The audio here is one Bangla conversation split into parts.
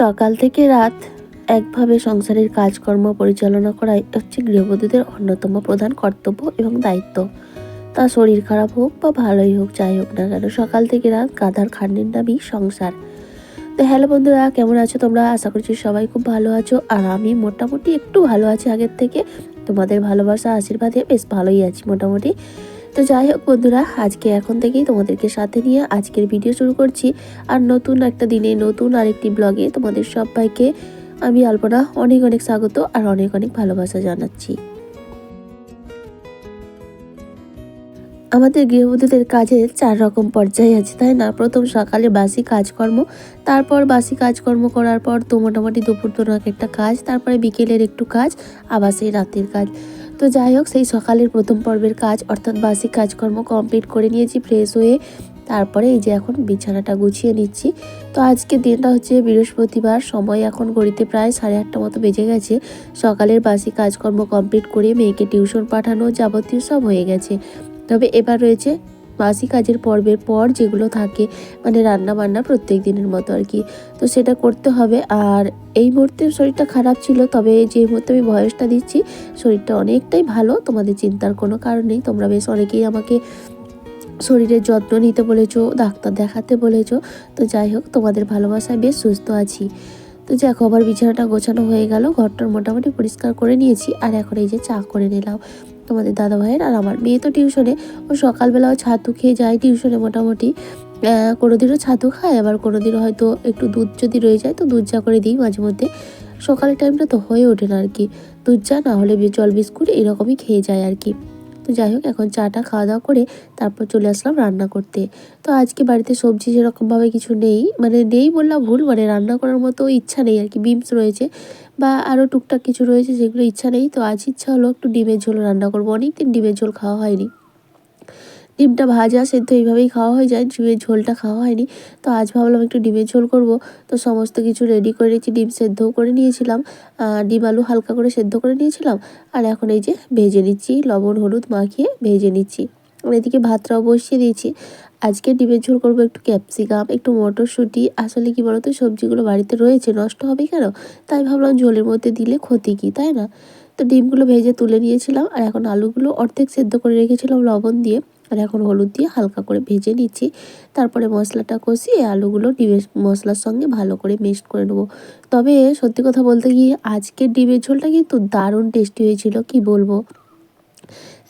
সকাল থেকে রাত একভাবে সংসারের কাজকর্ম পরিচালনা করাই হচ্ছে গৃহবধূদের অন্যতম প্রধান কর্তব্য এবং দায়িত্ব। তা শরীর খারাপ হোক বা ভালোই হোক, যাই হোক না কেন, সকাল থেকে রাত গাধার খান্ডের নামই সংসার। তো হ্যালো বন্ধুরা, কেমন আছো তোমরা? আশা করছি সবাই খুব ভালো আছো আর আমি মোটামুটি একটু ভালো আছি আগের থেকে। তোমাদের ভালোবাসা, আশীর্বাদে বেশ ভালোই আছি মোটামুটি। তো যাই হোক বন্ধুরা, আজকে এখন থেকেই তোমাদেরকে সাথে নিয়ে আজকের ভিডিও শুরু করছি। আর নতুন একটা দিনে নতুন আরেকটি ব্লগে তোমাদের সবাইকে আমি আলপনা অনেক অনেক স্বাগত আর অনেক অনেক ভালোবাসা জানাচ্ছি। আমাদের গৃহবধূদের কাজের চার রকম পর্যায়ে আছে, তাই না? প্রথম সকালে বাসি কাজকর্ম, তারপর বাসি কাজকর্ম করার পর তো মোটামুটি দুপুর তো একটা কাজ, তারপরে বিকেলের একটু কাজ, আবার সেই রাতের কাজ। তো যাই হোক, সেই সকালের প্রথম পর্বের কাজ অর্থাৎ বাসি কাজকর্ম কমপ্লিট করে নিয়েছি ফ্রেশ হয়ে। তারপরে এই যে এখন বিছানাটা গুছিয়ে নিচ্ছি। তো আজকে দিনটা হচ্ছে বৃহস্পতিবার, সময় এখন গড়িতে প্রায় সাড়ে আটটা মতো বেজে গেছে। সকালের বাসি কাজকর্ম কমপ্লিট করে মেয়েকে টিউশন পাঠানো যাবতীয় সব হয়ে গেছে। তবে এবার রয়েছে বাসি কাজের পর্বের পর যেগুলো থাকে মানে রান্না বান্না প্রত্যেক দিনের মতো আর কি। তো সেটা করতে হবে। আর এই মুহূর্তে শরীরটা খারাপ ছিল, তবে যে মুহূর্তে আমি বয়সটা দিচ্ছি, শরীরটা অনেকটাই ভালো। তোমাদের চিন্তার কোনো কারণ নেই। তোমরা বেশ অনেকেই আমাকে শরীরের যত্ন নিতে বলেছ, ডাক্তার দেখাতে বলেছ। তো যাই হোক, তোমাদের ভালোবাসায় বেশ সুস্থ আছি। তো দেখো আবার বিছানাটা গোছানো হয়ে গেল। ঘরটার মোটামুটি পরিষ্কার করে নিয়েছি। আর এখন এই যে চা করে নিলাম। তোমাদের দাদা ভাইয়ের আর আমার মেয়ে তো টিউশনে। ও সকালবেলাও ছাতু খেয়ে যায় টিউশনে মোটামুটি। কোনো দিনও ছাতু খায়, আবার কোনো দিনও হয়তো একটু দুধ যদি রয়ে যায় তো দুধ চা করে দিই মাঝে মধ্যে। সকালের টাইমটা তো হয়ে ওঠে না আর কি দুধ চা না হলে জল বিস্কুট এরকমই খেয়ে যায় আর কি তো যাই হোক, এখন চাটা খাওয়া দাওয়া করে তারপর চলে আসলাম রান্না করতে। তো আজকে বাড়িতে সবজি যেরকমভাবে কিছু নেই মানে নেই বললাম ভুল মানে রান্না করার মতো ইচ্ছা নেই আর কি বিমস রয়েছে। বা আরও টুকটাক কিছু রয়েছে যেগুলো ইচ্ছা নেই। তো আজ ইচ্ছা হলো একটু ডিমের ঝোল রান্না করব। অনেকদিন ডিমের ঝোল খাওয়া হয়নি। ডিমটা ভাজা, সেদ্ধ এইভাবেই খাওয়া হয়ে যায়। ডিমের ঝোলটা খাওয়া হয়নি। তো আজ ভাবলাম একটু ডিমের ঝোল করব। তো সমস্ত কিছু রেডি করে নিয়েছি। ডিম সেদ্ধও করে নিয়েছিলাম। ডিম আলু হালকা করে সেদ্ধ করে নিয়েছিলাম। আর এখন এই যে ভেজে নিচ্ছি। লবণ, হলুদ মাখিয়ে ভেজে নিচ্ছি। এদিকে ভাতটাও বসিয়ে দিয়েছি। আজকে ডিমের ঝোল করব একটু ক্যাপসিকাম, একটু মটরশুঁটি। আসলে কি বলতো, সবজিগুলো বাড়িতে রয়েছে, নষ্ট হবে কেন? তাই ভাবলাম ঝোলের মধ্যে দিলে ক্ষতি কী, তাই না? তো ডিমগুলো ভেজে তুলে নিয়েছিলাম, আর এখন আলুগুলো অর্ধেক সেদ্ধ করে রেখেছিলাম লবণ দিয়ে, আর এখন হলুদ দিয়ে হালকা করে ভেজে নিচ্ছি। তারপরে মশলাটা কষিয়ে আলুগুলো ডিমের মশলার সঙ্গে ভালো করে মিক্সড করে নেব। তবে সত্যি কথা বলতে গিয়ে আজকের ডিমের ঝোলটা কিন্তু দারুণ টেস্টি হয়েছিল, কি বলব?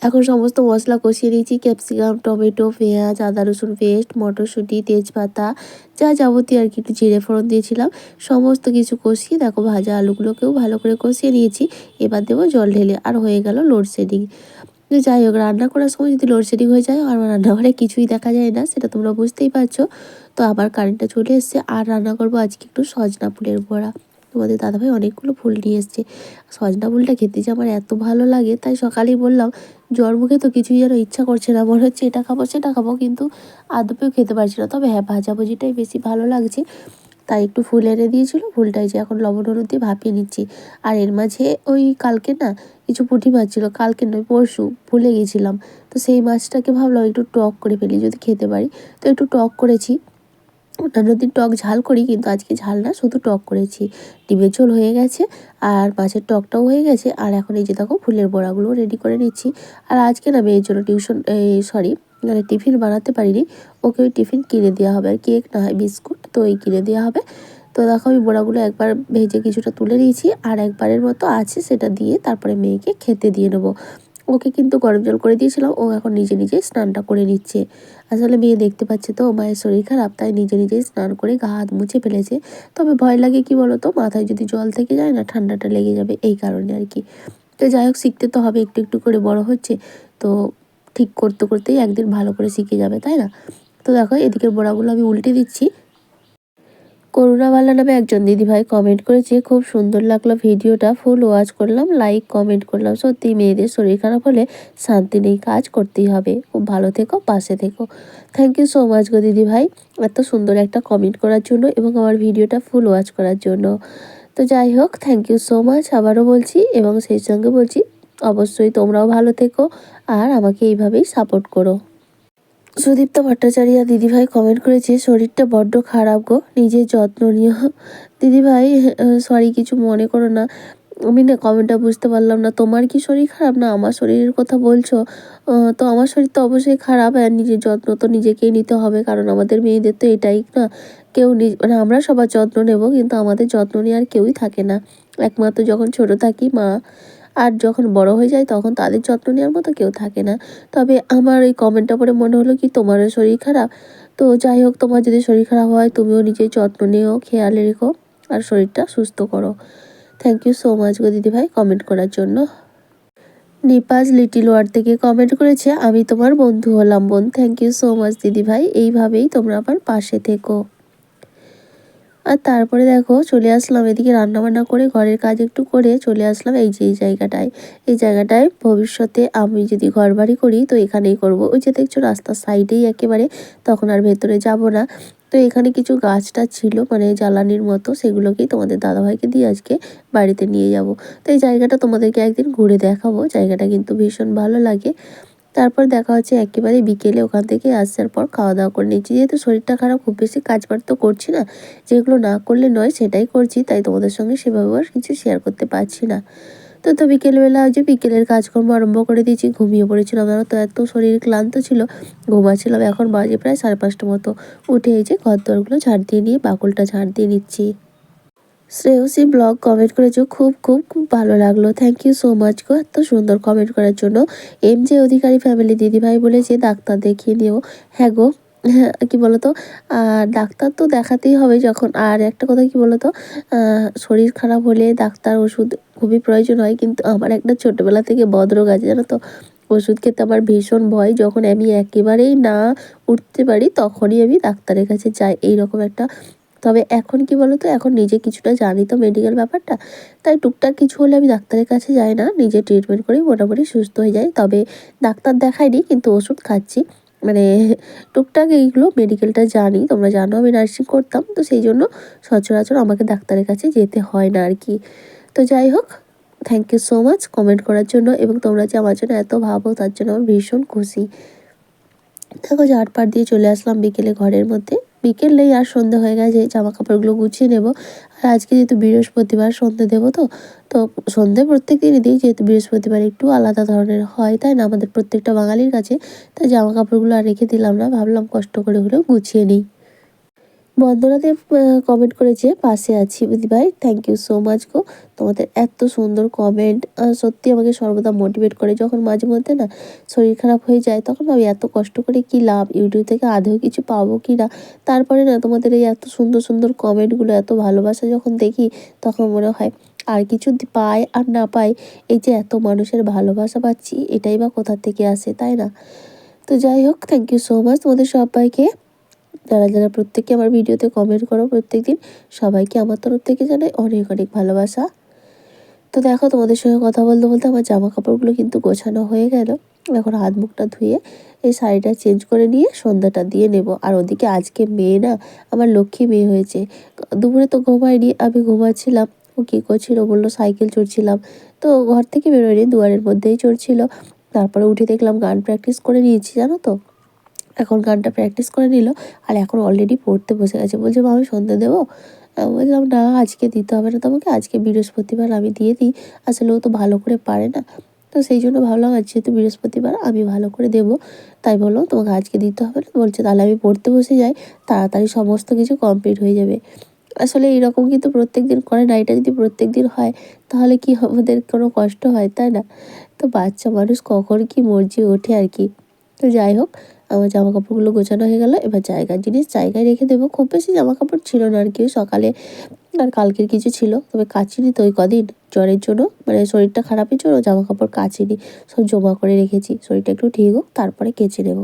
এখন সমস্ত মশলা কষিয়ে নিয়েছি ক্যাপসিকাম টমেটো পেঁয়াজ, আদা, রসুন পেস্ট মটরশুঁটি, তেজপাতা, যা যাবতীয় আর কি, একটু জিরে ফোড়ন দিয়েছিলাম। সমস্ত কিছু কষিয়ে দেখো ভাজা আলুগুলোকেও ভালো করে কষিয়ে নিয়েছি। এবার দেবো জল ঢেলে, আর হয়ে গেল লোডশেডিং যাই হোক, রান্না করার সময় যদি লোডশেডিং হয়ে যায়, আর রান্নাঘরে কিছুই দেখা যায় না, সেটা তোমরা বুঝতেই পারছ। তো আবার কারেন্টটা চলে এসছে, আর রান্না করব আজকে একটু সজনা ফুলের বড়া। তোমাদের দাদাভাই অনেকগুলো ফুল নিয়ে এসছে। সজনা ফুলটা খেতে যে আমার এত ভালো লাগে, তাই সকালেই বললাম জ্বর মুখে তো কিছুই যেন ইচ্ছা করছে না। মনে হচ্ছে এটা খাব, সেটা খাব, কিন্তু আদপেও খেতে পারছি না। তবে হ্যাঁ ভাজাভুজিটাই বেশি ভালো লাগছে। তাই একটু ফুল এনে দিয়েছিল ফুলটাই যে এখন লবণ হলুদ দিয়ে ভাপিয়ে নিচ্ছি। আর এর মাঝে ওই কালকে না কিছু পুঁটি মাছ ছিল, কালকে নয়, পরশু ভুলে গেছিলাম। তো সেই মাছটাকে ভাবলাম একটু টক করে ফেলি, যদি খেতে পারি। তো একটু টক করেছি। অন্যান্য দিন টক ঝাল করি, কিন্তু আজকে ঝাল না, শুধু টক করেছি। ডিমের ঝোল হয়ে গেছে, আর মাছের টকটাও হয়ে গেছে, আর এখন এই যে দেখো, ফুলের বড়াগুলো রেডি করে নিচ্ছি। আর আজকে না মেয়ের জন্য টিউশন এই সরি মানে টিফিন বানাতে পারিনি, ওকে ওই টিফিন কিনে দেওয়া হবে। আর কেক না হয় বিস্কুট, তো ওই কিনে দেওয়া হবে। তো দেখো, আমি বড়াগুলো একবার ভেজে কিছুটা তুলে নিয়েছি, আর একবারের মতো আছে সেটা দিয়ে তারপরে মেয়েকে খেতে দিয়ে নেব। ওকে কিন্তু গরম জল করে দিয়েছিলাম। ও এখন নিজে নিজে স্নানটা করে নিচ্ছে। আসলে মেয়ে দেখতে পাচ্ছে তো, মায়ের শরীর খারাপ, তাই নিজে নিজেই স্নান করে গা হাত মুছে ফেলেছে। তবে ভয় লাগে কি বলতো, মাথায় যদি জল থেকে যায় না, ঠান্ডাটা লেগে যাবে এই কারণে আর কি। তো যাই হোক, শিখতে তো হবে, একটু একটু করে বড় হচ্ছে। তো ঠিক করতে করতেই একদিন ভালো করে শিখে যাবে, তাই না? তো দেখো, এদিকের বড়াগুলো আমি উল্টে দিচ্ছি। করুণাবালা নামে একজন দিদিভাই কমেন্ট করেছে, খুব সুন্দর লাগল ভিডিওটা ফুল ওয়াচ করলাম লাইক কমেন্ট করলাম। সত্যি মেয়েদের শরীর খারাপ হলে শান্তি নেই, কাজ করতেই হবে। খুব ভালো থেকো, পাশে থেকো। থ্যাংক ইউ সো মাচ গো দিদিভাই, এত সুন্দর একটা কমেন্ট করার জন্য এবং আমার ভিডিওটা ফুল ওয়াচ করার জন্য। তো যাই হোক থ্যাংক ইউ সো মাচ আবারও বলছি এবং সেই সঙ্গে বলছি, অবশ্যই তোমরাও ভালো থেকো আর আমাকে এইভাবেই সাপোর্ট করো। সুদীপ্ত ভট্টাচার্য দিদিভাই কমেন্ট করেছে, শরীরটা বড্ড খারাপ গো, নিজের যত্ন নিও। দিদিভাই সরি কিছু মনে করো না। আমি না কমেন্টটা বুঝতে পারলাম না। তোমার কি শরীর খারাপ না আমার শরীরের কথা বলছো? তো আমার শরীর তো অবশ্যই খারাপ আর নিজের যত্ন তো নিজেকেই নিতে হবে, কারণ আমাদের মেয়েদের তো এটাই না। কেউ নিজ মানে আমরা সবার যত্ন নেব, কিন্তু আমাদের যত্ন নেওয়ার কেউই থাকে না। একমাত্র যখন ছোট থাকি মা। আর যখন বড় হয়ে যায় তখন তাদের যত্ন নেওয়ার মতো কেউ থাকে না। তবে আমার এই কমেন্টটা পরে মনে হলো কি তোমারও শরীর খারাপ? তো যাই হোক, তোমার যদি শরীর খারাপ হয় তুমিও নিজের যত্ন নিও, খেয়ালে রেখো আর শরীরটা সুস্থ করো। থ্যাংক ইউ সো মাচ গো দিদিভাই কমেন্ট করার জন্য। নিপাজ লিটিল ওয়ার্ড থেকে কমেন্ট করেছে, আমি তোমার বন্ধু হলাম বোন। থ্যাংক ইউ সো মাচ দিদিভাই। এইভাবেই তোমরা আমার পাশে থেকো। আর তারপরে দেখো চলে আসলাম এদিকে রান্নাবান্না করে, ঘরের কাজ একটু করে চলে আসলাম এই যে এই জায়গাটায়। এই জায়গাটায় ভবিষ্যতে আমি যদি ঘর বাড়ি করি তো এখানেই করব। ওই যে দেখছ রাস্তার সাইডেই একেবারে, তখন আর ভেতরে যাব না। তো এখানে কিছু গাছটা ছিল মানে জ্বালানির মতো, সেগুলোকেই তোমাদের দাদাভাইকে দিয়ে আজকে বাড়িতে নিয়ে যাব। তো এই জায়গাটা তোমাদেরকে একদিন ঘুরে দেখাবো। জায়গাটা কিন্তু ভীষণ ভালো লাগে। তারপর দেখা হচ্ছে একেবারে বিকেলে ওখান থেকে আসার পর খাওয়া দাওয়া করে নিচ্ছি। যেহেতু শরীরটা খারাপ, খুব বেশি কাজ বাজ তো করছি না। যেগুলো না করলে নয়, সেটাই করছি, তাই তোমাদের সঙ্গে সেভাবে আর কিছু শেয়ার করতে পারছি না। তো তো বিকেলবেলা যে বিকেলের কাজকর্ম আরম্ভ করে দিয়েছি। ঘুমিয়ে পড়েছিলাম, আমার তো এত শরীর ক্লান্ত ছিল। ঘুমাচ্ছিলাম এখন বাজে প্রায় সাড়ে পাঁচটা মতো। উঠে এই যে ঘর দরগুলো ঝাড় দিয়ে নিয়ে বাকুলটা ঝাড় দিয়ে নিচ্ছি। শ্রেয়সী ব্লগ কমেন্ট করেছ খুব খুব খুব ভালো লাগল। থ্যাংক ইউ সো মাচ গো। এত সুন্দর কমেন্ট করার জন্য। এম জে অধিকারী ফ্যামিলি দিদিভাই বলেছে, ডাক্তার দেখিয়ে নিও। হ্যাঁ গো হ্যাঁ কি বলতো? ডাক্তার তো দেখাতেই হবে যখন। আর একটা কথা কি বলতো? শরীর খারাপ হলে ডাক্তার ওষুধ খুবই প্রয়োজন হয়। কিন্তু আমার একটা ছোটোবেলা থেকে বদরোগ আছে, জানো তো? ওষুধ খেতে আমার ভীষণ ভয়। যখন আমি একেবারেই না উঠতে পারি, তখনই আমি ডাক্তারের কাছে যাই। এইরকম একটা তবে এখন কি বলতো? এখন নিজে কিছুটা জানি তো মেডিকেল ব্যাপারটা। তাই টুকটাক কিছু হলে আমি ডাক্তারের কাছে যাই না, নিজে ট্রিটমেন্ট করেই মোটামুটি সুস্থ হয়ে যাই। তবে ডাক্তার দেখাইনি, কিন্তু ওষুধ খাচ্ছি। মানে টুকটাক এইগুলো মেডিকেলটা জানি, তোমরা জানো আমি নার্সিং করতাম, তো সেই জন্য সচরাচর আমাকে ডাক্তারের কাছে যেতে হয় না আর কি। তো যাই হোক thank you so much comment করার জন্য, এবং তোমরা যে আমার জন্য এত ভাবো, তার জন্য আমি ভীষণ খুশি। দেখো ঝাড়পাট দিয়ে চলে আসলাম বিকেলে ঘরের মধ্যে। বিকেল নেই আর সন্ধে হয়ে গেছে জামা কাপড়গুলো গুছিয়ে নেব। আর আজকে যেহেতু বৃহস্পতিবার, সন্ধে দেবো তো। তো সন্ধে প্রত্যেক দিনই দিই যেহেতু বৃহস্পতিবার একটু আলাদা ধরনের হয়, তাই না? আমাদের প্রত্যেকটা বাঙালির কাছে। তাই জামা কাপড়গুলো আর রেখে দিলাম না, ভাবলাম কষ্ট করে হলেও গুছিয়ে নিই। বন্দনাদেব কমেন্ট করেছে, পাশে আছি ভাই থ্যাংক ইউ সো মাচ গো। তোমাদের এত সুন্দর কমেন্ট সত্যি আমাকে সর্বদা মোটিভেট করে। যখন মাঝে মধ্যে না শরীর খারাপ হয়ে যায়, তখন আমি এত কষ্ট করে কি লাভ ইউটিউব থেকে আদেও কিছু পাবো কি না? তারপরে না তোমাদের এই এত সুন্দর সুন্দর কমেন্টগুলো এত ভালোবাসা যখন দেখি, তখন মনে হয় আর কিছু পাই আর না পাই, এই যে এত মানুষের ভালোবাসা পাচ্ছি, এটাই বা কোথা থেকে আসে, তাই না? তো যাই হোক থ্যাংক ইউ সো মাচ তোমাদের সবাইকে। যারা যারা প্রত্যেকে আমার ভিডিওতে কমেন্ট করো প্রত্যেক দিন সবাইকে আমার তরফ থেকে জানাই অনেক অনেক ভালোবাসা। তো দেখো তোমাদের সঙ্গে কথা বলতে বলতে আমার জামা কাপড়গুলো কিন্তু গোছানো হয়ে গেল। এখন হাত মুখটা ধুয়ে এই শাড়িটা চেঞ্জ করে নিয়ে সন্ধ্যাটা দিয়ে নেব। আর ওদিকে আজকে মেয়ে না আমার লক্ষ্মী মেয়ে হয়েছে। দুপুরে তো ঘুমায়নি, আমি ঘুমাচ্ছিলাম। ও কী করছিল বলল, সাইকেল চড়ছিলাম। তো ঘর থেকে বেরোয়নি, দুয়ারের মধ্যেই চড়ছিল। তারপরে উঠে দেখলাম গান প্র্যাকটিস করে নিয়েছি, জানো তো? এখন গানটা প্র্যাকটিস করে নিল আর এখন অলরেডি পড়তে বসে গেছে। বলছে মা আমি সন্ধে দেবো বললাম, না, আজকে দিতে হবে না তোমাকে, আজকে বৃহস্পতিবার আমি দিয়ে দিই। আসলে ও তো ভালো করে পারে না। তো সেই জন্য ভাবলাম, আজ যেহেতু বৃহস্পতিবার, আমি ভালো করে দেবো। তাই বললাম তোমাকে আজকে দিতে হবে না। বলছে, তাহলে আমি পড়তে বসে যাই, তাড়াতাড়ি সমস্ত কিছু কমপ্লিট হয়ে যাবে। আসলে এরকম কিন্তু প্রত্যেক দিন করে না, এটা যদি প্রত্যেক দিন হয়, তাহলে কি আমাদের কোনো কষ্ট হয়, তাই না? তো বাচ্চা মানুষ কখন কি মর্জি ওঠে আর কি। তো যাই হোক আমার জামা কাপড়গুলো গোছানো হয়ে গেল। এবার জায়গার জিনিস, জায়গায় রেখে দেবো। খুব বেশি জামা কাপড় ছিল না আর কি, সকালে আর কালকের কিছু ছিল। তবে কাচিনি তো ওই কদিন জ্বরের জন্য। মানে শরীরটা খারাপের জন্য জামা কাপড় কাচিনি। সব জমা করে রেখেছি। শরীরটা একটু ঠিক হোক, তারপরে কেচে নেব।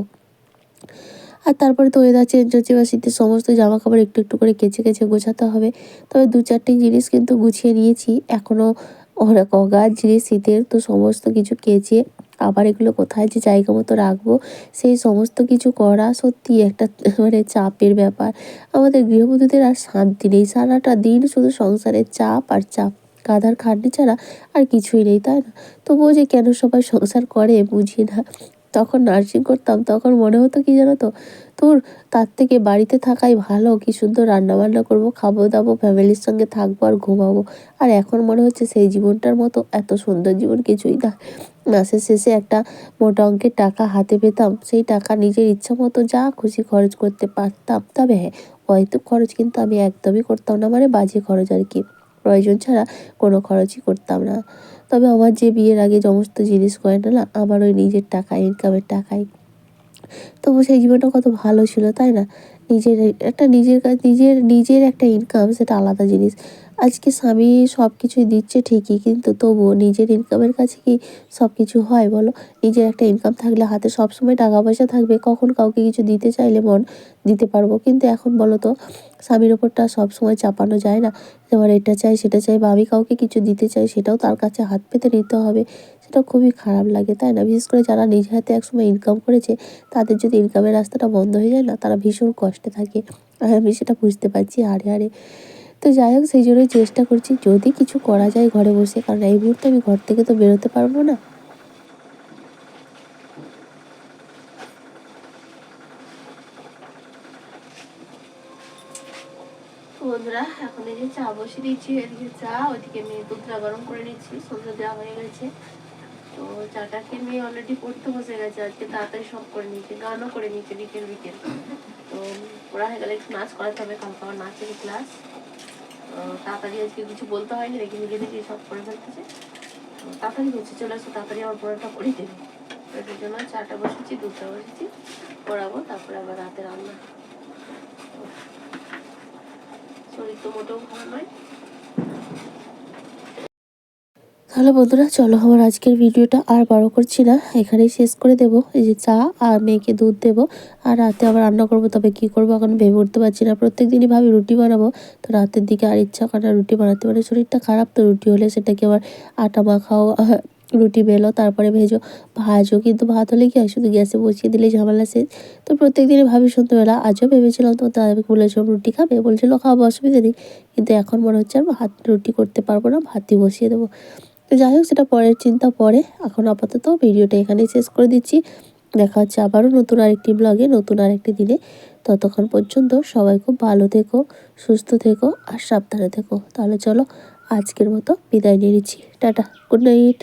আর তারপরে তো ওয়েদার চেঞ্জ হচ্ছে বা শীতের সমস্ত জামা কাপড় একটু একটু করে কেচে কেচে গোছাতে হবে। তবে দু চারটে জিনিস কিন্তু গুছিয়ে নিয়েছি। এখনও অনেক অগাধ জিনিস, শীতের তো সমস্ত কিছু কেচে আবার এগুলো কোথায় যে জায়গা মতো রাখব? সেই সমস্ত কিছু করা সত্যি একটা মানে চাপের ব্যাপার। আমাদের গৃহবধূদের আর শান্তি নেই। সারাটা দিন শুধু সংসারের চাপ আর চাপ। গাধার খাটনি ছাড়া আর কিছুই নেই, তাই না? তবুও যে কেন সবাই সংসার করে বুঝি না। তখন নার্সিং করতাম, তখন মনে হতো কি জানো তো? তোর তার থেকে বাড়িতে থাকাই ভালো। কি সুন্দর রান্না বান্না করব, খাব দাবো, ফ্যামিলির সঙ্গে থাকব আর ঘুমাবো। আর এখন মনে হচ্ছে সেই জীবনটার মতো এত সুন্দর জীবন কিছুই না। মাসের শেষে একটা মোটা অঙ্কের টাকা হাতে পেতাম। সেই টাকা নিজের ইচ্ছা মতো যা খুশি খরচ করতে পারতাম, তবে হ্যাঁ হয়তো খরচ কিন্তু আমি একদমই করতাম না। মানে বাজে খরচ আর কি। প্রয়োজন ছাড়া কোনো খরচই করতাম না। তবে আমার যে বিয়ের আগে সমস্ত জিনিস করে না, আমার ওই নিজের টাকা ইনকামের টাকাই। তবু সেই জীবনটা কত ভালো ছিল, তাই না? নিজের একটা নিজের কাছে নিজের নিজের একটা ইনকাম সেটা আলাদা জিনিস। আজকে স্বামী সব কিছুই দিচ্ছে ঠিকই, কিন্তু তবুও নিজের ইনকামের কাছে কি সব কিছু হয় বলো? নিজের একটা ইনকাম থাকলে হাতে সব সময় টাকা পয়সা থাকবে, কখন কাউকে কিছু দিতে চাইলে মন দিতে পারব। কিন্তু এখন বলো তো, স্বামীর ওপরটা সব সময় চাপানো যায় না। যেমন এটা চাই, সেটা চাই, বা আমি কাউকে কিছু দিতে চাই, সেটাও তার কাছে হাত পেতে নিতে হবে। সেটা খুবই খারাপ লাগে, তাই না? বিশেষ করে যারা নিজে হাতে একসময় ইনকাম করেছে, তাদের যদি ইনকামের রাস্তাটা বন্ধ হয়ে যায় না, তারা ভীষণ কষ্টে থাকে। আর আমি সেটা বুঝতে পারছি হারে হারে তো যাই হোক, সেই জন্যই চেষ্টা করছি যদি কিছু করা যায় ঘরে বসে। কারণ এই মুহূর্তে আমি ঘর থেকে তো বেরোতে পারব না। বন্ধুরা, এখন এই যে চা বসে দিচ্ছি এদিকে চা ওইদিকে মেয়ে দুধটা গরম করে নিচ্ছি, সন্ধ্যা দেওয়া হয়ে গেছে। তো চাটাকে মেয়ে অলরেডি পড়তে বসে গেছে, আজকে তাড়াতাড়ি সব করে নিয়েছে, গানও করে নিয়েছে বিকেল বিকেল। তো ওরা হয়ে গেলে একটু নাচ করাতে হবে কালকে আবার নাচের ক্লাস তাড়াতাড়ি আজকে কিছু বলতে হয়নি, দেখি নিজে থেকে সব করে ফেলতেছে। তাড়াতাড়ি হচ্ছে চলে আসো তাড়াতাড়ি আমার পড়াটা করে দেবে এটার জন্য চাটা বসেছি, দুধটা বসেছি পড়াবো তারপরে আবার রাতে রান্না। শরীর তো মোটেও ভালো নয়। তাহলে বন্ধুরা, চলো আমার আজকের ভিডিওটা আর বড় করছি না। এখানেই শেষ করে দেব। এই যে চা আর মেয়েকে দুধ দেবো। আর রাতে আবার রান্না করব, তবে কি করব এখন ভেবে উঠতে পারছি না। প্রত্যেক দিনই ভাবি রুটি বানাবো। তো রাতের দিকে আর ইচ্ছা করে রুটি বানাতে। পারে শরীরটা খারাপ তো, রুটি হলে সেটাকে আবার আটা মাখাও, রুটি বেলো, তারপরে ভেজো। ভাজো, কিন্তু ভাত হলে কি হয়? শুধু গ্যাসে বসিয়ে দিলে ঝামেলা শেষ। তো প্রত্যেক দিনই ভাবি, সন্ধ্যেবেলা আজও ভেবেছিলাম তো তাদেরকে বলেছিলাম রুটি খাবে। বলছিল খাওয়াবো, অসুবিধা নেই। কিন্তু এখন মনে হচ্ছে আর ভাত রুটি করতে পারব না, ভাতই বসিয়ে দেবো। তো যাই হোক, সেটা পরের চিন্তা, পরে এখন আপাতত ভিডিওটা এখানেই শেষ করে দিচ্ছি। দেখা হচ্ছে আবারও নতুন আরেকটি ব্লগে নতুন আরেকটি দিনে। ততক্ষণ পর্যন্ত সবাই খুব ভালো থেকো, সুস্থ থেকো আর সাবধানে থেকো। তাহলে চলো আজকের মতো বিদায় নিয়ে নিচ্ছি। Tata, good night.